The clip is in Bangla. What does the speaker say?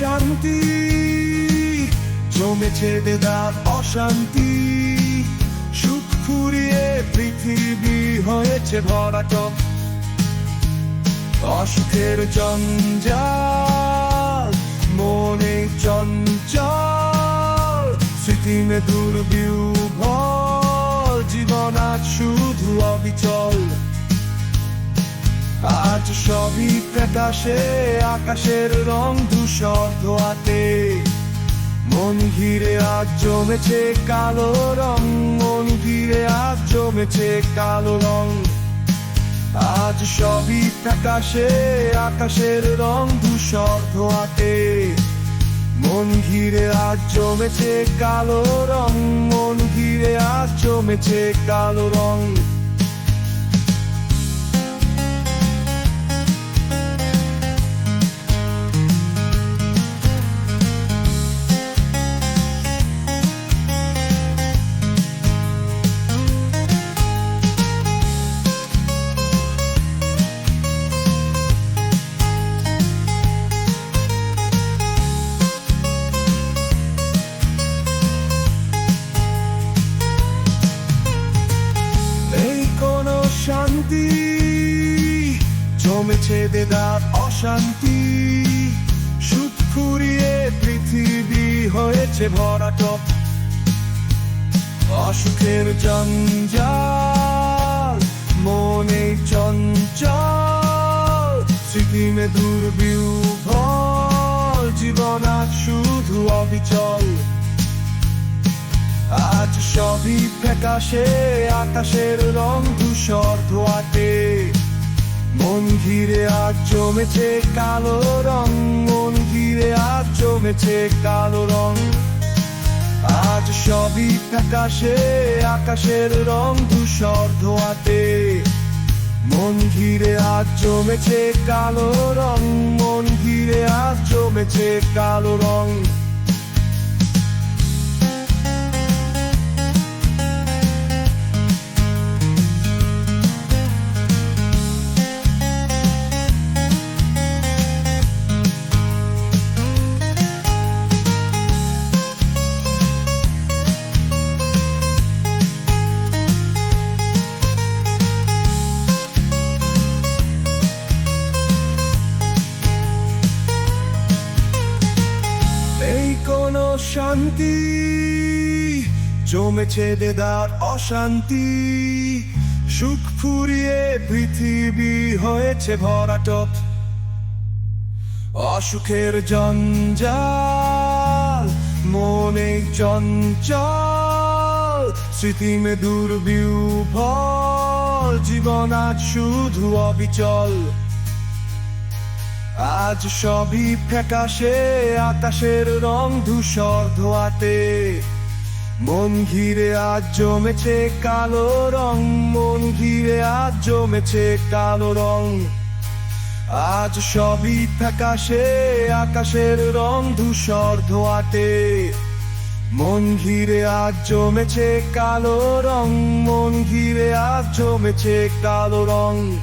শান্তি জমেছে দেদার অশান্তি। সুখ ফুরিয়ে পৃথিবী হয়েছে ভরাটক। অসুখের জঞ্জাল, মনে চঞ্চল স্মৃতিমে দুর্বিউভল সবই প্রকাশে, আকাশের রং ধূসর ধোয়াতে। মন ঘিরে আজ জমেছে কালো রং, মন ঘিরে আজ জমেছে কালো রং। আজ সবই প্রকাশে, আকাশের রং ধূসর ধোয়াতে। মন ঘিরে আজ জমেছে কালো রং, মন ঘিরে আজ জমেছে কালো রং। জমেছে দেদার অশান্তি। সুখ ফুরিয়ে পৃথিবী হয়েছে ভরাটক অসুখের জঞ্জাল মনে চঞ্চল। স্মৃতিমে দুর্বিউভল জীবন আজ শুধু অবিচল। আজ সবই প্রকাশে আকাশের রং ধূসর ধোয়াতে মন ঘিরে আজ জমেছে কালো রং মন ঘিরে আজ জমেছে কালো রং। আজ সবই প্রকাশে আকাশের রং ধূসর ধোয়াতে। মন ঘিরে আজ জমেছে কালো রং মন ঘিরে আজ জমেছে কালো রং। শান্তি জমেছে দেদার অশান্তি। সুখ ফুরিয়ে পৃথিবী হয়েছে ভরাটক অসুখের জঞ্জাল, মনে চঞ্চল। স্মৃতিমে দুর্বিউভল জীবন আজ শুধু অবিচল। আজ সবই প্রকাশে আকাশের রং ধূসর ধোয়াতে। মন ঘিরে আজ জমেছে কালো রং, মন ঘিরে আজ জমেছে কালো রং। আজ সবই প্রকাশে আকাশের রং ধূসর ধোয়াতে। মন ঘিরে আজ জমেছে কালো রং, মন ঘিরে আজ জমেছে কালো রং।